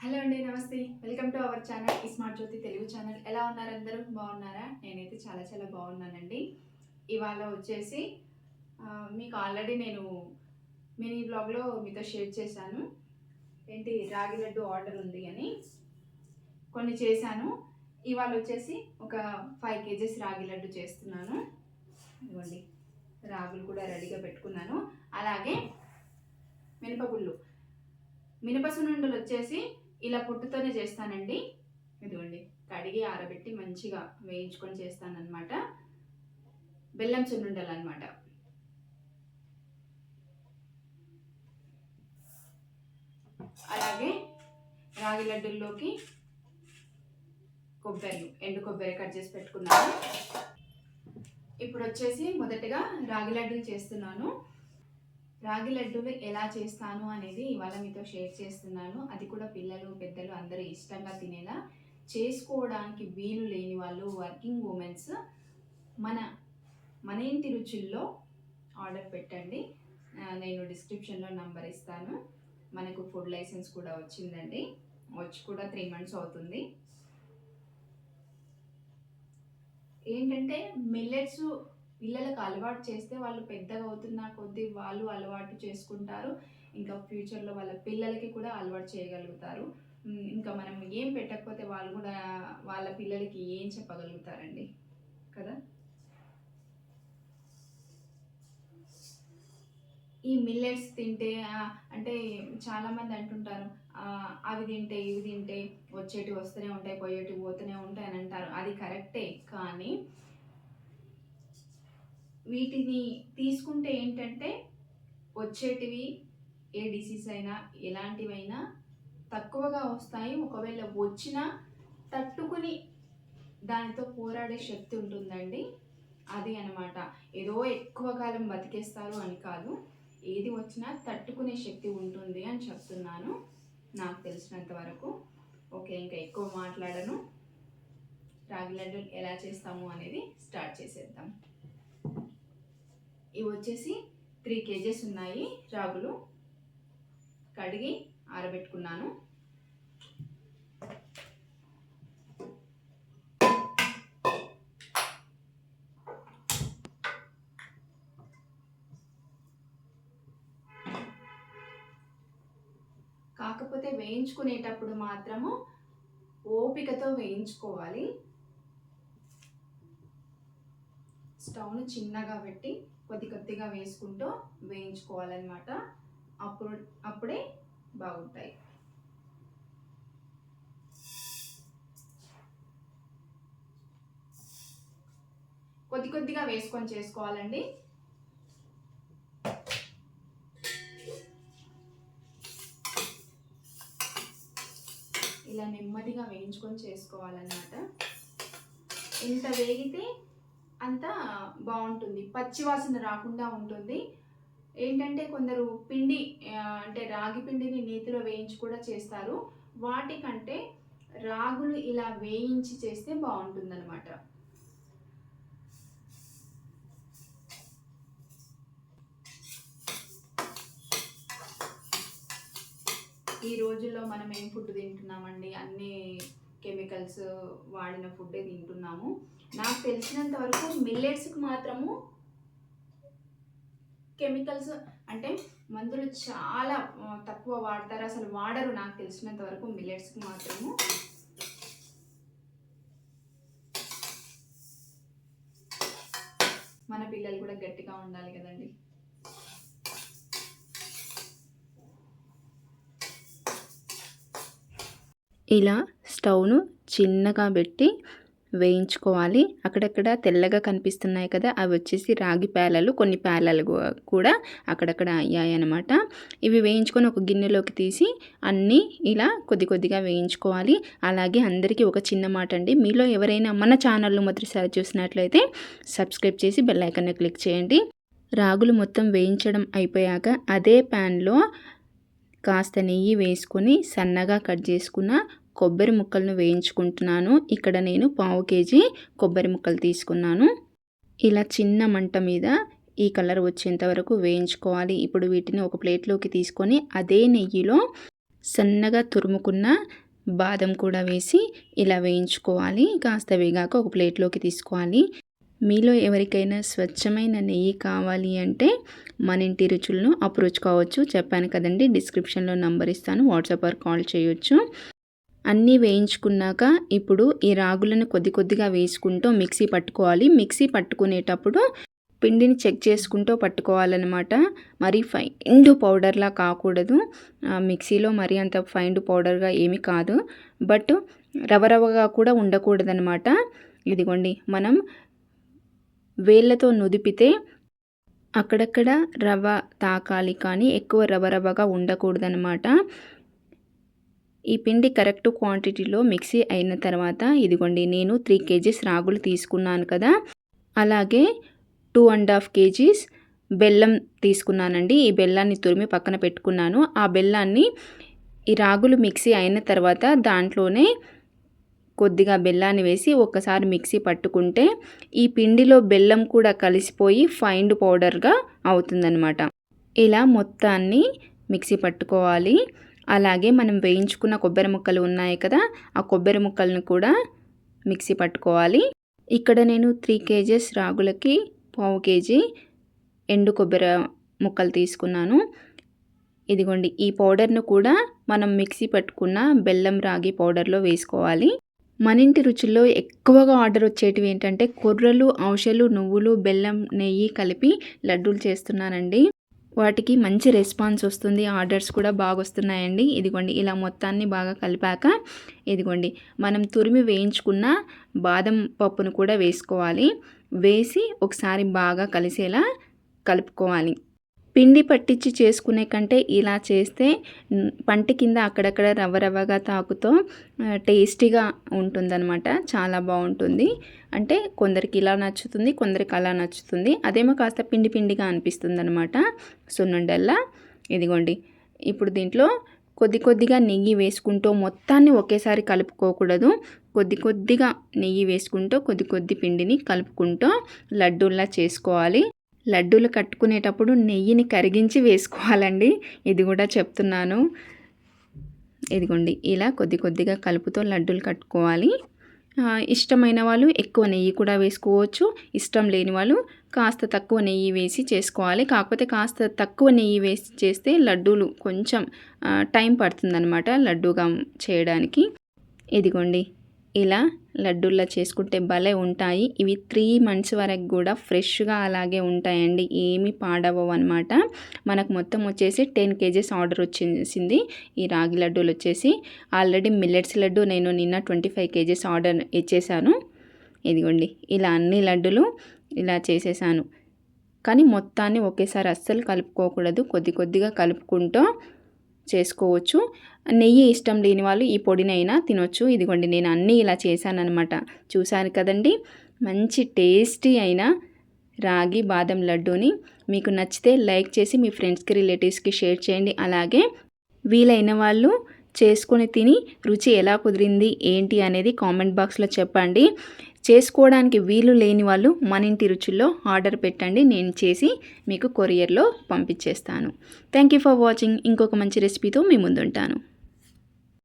Hello అండి నమస్తే. Welcome to our channel ఈ స్మార్ట్ జ్యోతి తెలుగు ఛానల్. ఎలా ఉన్నారు అందరూ? బాగున్నారా? నేనైతే చాలా చాలా బాగున్నానండి. ఇవాళ వచ్చేసి మీకు ఆల్రెడీ నేను మినీ బ్లాగ్లో మీతో షేర్ చేశాను. ఏంటి రాగి లడ్డు ఆర్డర్ ఉంది అని కొన్ని చేశాను. ఇవాళ వచ్చేసి ఒక ఫైవ్ కేజెస్ రాగి లడ్డు చేస్తున్నాను. ఇవ్వండి రాగులు కూడా రెడీగా పెట్టుకున్నాను. అలాగే మినపగుళ్ళు మినప సున్నుండలు వచ్చేసి ఇలా పుట్టుతోనే చేస్తానండి. ఇదిగోండి కడిగి ఆరబెట్టి మంచిగా వేయించుకొని చేస్తానన్నమాట. బెల్లం సున్నుండలు అనమాట అలాగే రాగి లడ్డుల్లోకి కొబ్బరి ఎండు కొబ్బరి కట్ చేసి పెట్టుకున్నాను. ఇప్పుడు వచ్చేసి మొదటగా రాగి లడ్డూలు చేస్తున్నాను. రాగి లడ్డూలు ఎలా చేస్తాను అనేది ఇవాళ మీతో షేర్ చేస్తున్నాను. అది కూడా పిల్లలు పెద్దలు అందరూ ఇష్టంగా తినేలా చేసుకోవడానికి వీలు లేని వాళ్ళు వర్కింగ్ ఉమెన్స్ మన మన ఇంటి రుచుల్లో ఆర్డర్ పెట్టండి. నేను డిస్క్రిప్షన్లో నంబర్ ఇస్తాను. మనకు ఫుడ్ లైసెన్స్ కూడా వచ్చిందండి. వచ్చి కూడా త్రీ మంత్స్ అవుతుంది. ఏంటంటే మిల్లెట్స్ పిల్లలకు అలవాటు చేస్తే వాళ్ళు పెద్దగా అవుతున్న కొద్దీ వాళ్ళు అలవాటు చేసుకుంటారు. ఇంకా ఫ్యూచర్లో వాళ్ళ పిల్లలకి కూడా అలవాటు చేయగలుగుతారు. ఇంకా మనం ఏం పెట్టకపోతే వాళ్ళు కూడా వాళ్ళ పిల్లలకి ఏం చెప్పగలుగుతారండి? కదా? ఈ మిల్లెట్స్ తింటే అంటే చాలామంది అంటుంటారు అవి తింటే ఇవి తింటే వచ్చేటి వస్తూనే ఉంటాయి పోయేటి పోతూనే ఉంటాయి అని అంటారు. అది కరెక్టే కానీ వీటిని తీసుకుంటే ఏంటంటే వచ్చేటివి ఏ డిసీజ్ అయినా ఎలాంటివైనా తక్కువగా వస్తాయి. ఒకవేళ వచ్చినా తట్టుకుని దానితో పోరాడే శక్తి ఉంటుందండి. అది అనమాట ఏదో ఎక్కువ కాలం బతికేస్తారు అని కాదు. ఏది వచ్చినా తట్టుకునే శక్తి ఉంటుంది అని చెప్తున్నాను. నాకు తెలిసినంత వరకు. ఓకే ఇంకా ఎక్కువ మాట్లాడను. రాగి లడ్డూలు ఎలా చేస్తాము అనేది స్టార్ట్ చేసేద్దాం. ఇవి వచ్చేసి త్రీ కేజెస్ ఉన్నాయి రాగులు. కడిగి ఆరబెట్టుకున్నాను. కాకపోతే వేయించుకునేటప్పుడు మాత్రము ఓపికతో వేయించుకోవాలి. స్టవ్ను చిన్నగా పెట్టి కొద్ది కొద్దిగా వేసుకుంటూ వేయించుకోవాలన్నమాట. అప్పుడు అప్పుడే బాగుంటాయి. కొద్ది కొద్దిగా వేసుకొని చేసుకోవాలండి. ఇలా నెమ్మదిగా వేయించుకొని చేసుకోవాలన్నమాట. ఇంత వేగితే అంతా బాగుంటుంది. పచ్చివాసన రాకుండా ఉంటుంది. ఏంటంటే కొందరు పిండి అంటే రాగి పిండిని నేతిలో వేయించి కూడా చేస్తారు. వాటికంటే రాగులు ఇలా వేయించి చేస్తే బాగుంటుందన్నమాట. ఈ రోజుల్లో మనం ఏం ఫుడ్ తింటున్నామండి? అన్ని కెమికల్స్ వాడిన ఫుడ్డే తింటున్నాం. నాకు తెలిసినంత వరకు మిల్లెట్స్కి మాత్రము కెమికల్స్ అంటే మందులు చాలా తక్కువ వాడతారు. అసలు వాడరు నాకు తెలిసినంత వరకు మిల్లెట్స్కి మాత్రము. మన పిల్లలు కూడా గట్టిగా ఉండాలి కదండి. ఇలా స్టవ్ను చిన్నగా పెట్టి వేయించుకోవాలి. అక్కడక్కడ తెల్లగా కనిపిస్తున్నాయి కదా అవి వచ్చేసి రాగి పేలలు కొన్ని పేలలు కూడా అక్కడక్కడ అయ్యాయన్నమాట. ఇవి వేయించుకొని ఒక గిన్నెలోకి తీసి అన్నీ ఇలా కొద్ది కొద్దిగా వేయించుకోవాలి. అలాగే అందరికీ ఒక చిన్న మాట అండి. మీలో ఎవరైనా మన ఛానల్ను మొదటిసారి చూసినట్లయితే సబ్స్క్రైబ్ చేసి బెల్ ఐకాన్ని క్లిక్ చేయండి. రాగులు మొత్తం వేయించడం అయిపోయాక అదే ప్యాన్లో కాస్త నెయ్యి వేసుకొని సన్నగా కట్ చేసుకున్న కొబ్బరి ముక్కలను వేయించుకుంటున్నాను. ఇక్కడ నేను పావు కేజీ కొబ్బరి ముక్కలు తీసుకున్నాను. ఇలా చిన్న మంట మీద ఈ కలర్ వచ్చేంత వరకు వేయించుకోవాలి. ఇప్పుడు వీటిని ఒక ప్లేట్లోకి తీసుకొని అదే నెయ్యిలో సన్నగా తురుముకున్న బాదం కూడా వేసి ఇలా వేయించుకోవాలి. కాస్త వేగాక ఒక ప్లేట్లోకి తీసుకోవాలి. మీలో ఎవరికైనా స్వచ్ఛమైన నెయ్యి కావాలి అంటే మన ఇంటి రుచులను అప్రోచ్ కావచ్చు. చెప్పాను కదండి డిస్క్రిప్షన్లో నంబర్ ఇస్తాను వాట్సాప్ ఆర్ కాల్ చేయొచ్చు. అన్నీ వేయించుకున్నాక ఇప్పుడు ఈ రాగులను కొద్ది కొద్దిగా వేసుకుంటూ మిక్సీ పట్టుకోవాలి. మిక్సీ పట్టుకునేటప్పుడు పిండిని చెక్ చేసుకుంటూ పట్టుకోవాలన్నమాట. మరీ ఫైండ్ పౌడర్లా కాకూడదు. ఆ, మిక్సీలో మరీ అంత ఫైండ్ పౌడర్గా ఏమీ కాదు. బట్ రవ రవగా కూడా ఉండకూడదనమాట ఇదిగోండి మనం వేళ్ళతో నుదిపితే అక్కడక్కడ రవ తాకాలి కానీ ఎక్కువ రవ రవగా ఉండకూడదనమాట ఈ పిండి కరెక్ట్ క్వాంటిటీలో మిక్సీ అయిన తర్వాత ఇదిగోండి నేను త్రీ కేజీస్ రాగులు తీసుకున్నాను కదా. అలాగే టూ అండ్ హాఫ్ కేజీస్ బెల్లం తీసుకున్నానండి. ఈ బెల్లాన్ని తురిమి పక్కన పెట్టుకున్నాను. ఆ బెల్లాన్ని ఈ రాగులు మిక్సీ అయిన తర్వాత దాంట్లోనే కొద్దిగా బెల్లాన్ని వేసి ఒక్కసారి మిక్సీ పట్టుకుంటే ఈ పిండిలో బెల్లం కూడా కలిసిపోయి ఫైండ్ పౌడర్గా అవుతుందన్నమాట. ఇలా మొత్తాన్ని మిక్సీ పట్టుకోవాలి. అలాగే మనం వేయించుకున్న కొబ్బరి ముక్కలు ఉన్నాయి కదా ఆ కొబ్బరి ముక్కలను కూడా మిక్సీ పట్టుకోవాలి. ఇక్కడ నేను త్రీ కేజెస్ రాగులకి పావు కేజీ ఎండు కొబ్బరి ముక్కలు తీసుకున్నాను. ఇదిగోండి ఈ పౌడర్ను కూడా మనం మిక్సీ పట్టుకున్న బెల్లం రాగి పౌడర్లో వేసుకోవాలి. మన ఇంటి రుచుల్లో ఎక్కువగా ఆర్డర్ వచ్చేటివి ఏంటంటే కొర్రలు ఔషలు నువ్వులు బెల్లం నెయ్యి కలిపి లడ్డూలు చేస్తున్నానండి. వాటికి మంచి రెస్పాన్స్ వస్తుంది. ఆర్డర్స్ కూడా బాగా వస్తున్నాయండి ఇదిగోండి ఇలా మొత్తాన్ని బాగా కలిపాక ఇదిగోండి మనం తురిమి వేయించుకున్న బాదం పప్పును కూడా వేసుకోవాలి. వేసి ఒకసారి బాగా కలిసేలా కలుపుకోవాలి. పిండి పట్టించి చేసుకునే కంటే ఇలా చేస్తే పంటి కింద అక్కడక్కడ రవ్వ రవ్వగా తాకుతో టేస్టీగా ఉంటుందన్నమాట. చాలా బాగుంటుంది. అంటే కొందరికి ఇలా నచ్చుతుంది కొందరికి అలా నచ్చుతుంది. అదేమో కాస్త పిండి పిండిగా అనిపిస్తుంది అనమాట సున్నుండల్లా ఇదిగోండి. ఇప్పుడు దీంట్లో కొద్ది కొద్దిగా నెయ్యి వేసుకుంటూ మొత్తాన్ని ఒకేసారి కలుపుకోకూడదు. కొద్ది కొద్దిగా నెయ్యి వేసుకుంటూ కొద్ది కొద్ది పిండిని కలుపుకుంటూ లడ్డూల్లా చేసుకోవాలి. లడ్డూలు కట్టుకునేటప్పుడు నెయ్యిని కరిగించి వేసుకోవాలండి. ఇది కూడా చెప్తున్నాను. ఇదిగోండి ఇలా కొద్ది కొద్దిగా కలుపుతో లడ్డూలు కట్టుకోవాలి. ఇష్టమైన వాళ్ళు ఎక్కువ నెయ్యి కూడా వేసుకోవచ్చు. ఇష్టం లేని వాళ్ళు కాస్త తక్కువ నెయ్యి వేసి చేసుకోవాలి. కాకపోతే కాస్త తక్కువ నెయ్యి వేసి చేస్తే లడ్డూలు కొంచెం టైం పడుతుందనమాట లడ్డూగా చేయడానికి. ఇదిగోండి ఇలా లడ్డూల్లా చేసుకుంటే భలే ఉంటాయి. ఇవి త్రీ మంత్స్ వరకు కూడా ఫ్రెష్గా అలాగే ఉంటాయండి. ఏమి పాడవవు అనమాట మనకు మొత్తం వచ్చేసి టెన్ కేజెస్ ఆర్డర్ వచ్చేసింది. ఈ రాగి లడ్డూలు వచ్చేసి ఆల్రెడీ మిల్లెట్స్ లడ్డు నేను నిన్న ట్వంటీ ఫైవ్ కేజెస్ ఆర్డర్ ఇచ్చేసాను. ఇదిగోండి ఇలా అన్ని లడ్డులు ఇలా చేసేసాను. కానీ మొత్తాన్ని ఒకేసారి అస్సలు కలుపుకోకూడదు. కొద్ది కొద్దిగా కలుపుకుంటూ చేసుకోవచ్చు. నెయ్యి ఇష్టం లేని వాళ్ళు ఈ పొడినైనా తినొచ్చు. ఇదిగోండి నేను అన్నీ ఇలా చేశానన్నమాట. చూశాను కదండి? మంచి టేస్టీ అయిన రాగి బాదం లడ్డూని మీకు నచ్చితే లైక్ చేసి మీ ఫ్రెండ్స్కి రిలేటివ్స్కి షేర్ చేయండి. అలాగే వీలైన వాళ్ళు చేసుకొని తిని రుచి ఎలా కుదిరింది ఏంటి అనేది కామెంట్ బాక్స్లో చెప్పండి. చేసుకోవడానికి వీలు లేని వాళ్ళు మన ఇంటి రుచుల్లో ఆర్డర్ పెట్టండి. నేను చేసి మీకు కొరియర్లో పంపించేస్తాను. థ్యాంక్ యూ ఫర్ వాచింగ్ ఇంకొక మంచి రెసిపీతో మీ ముందుంటాను.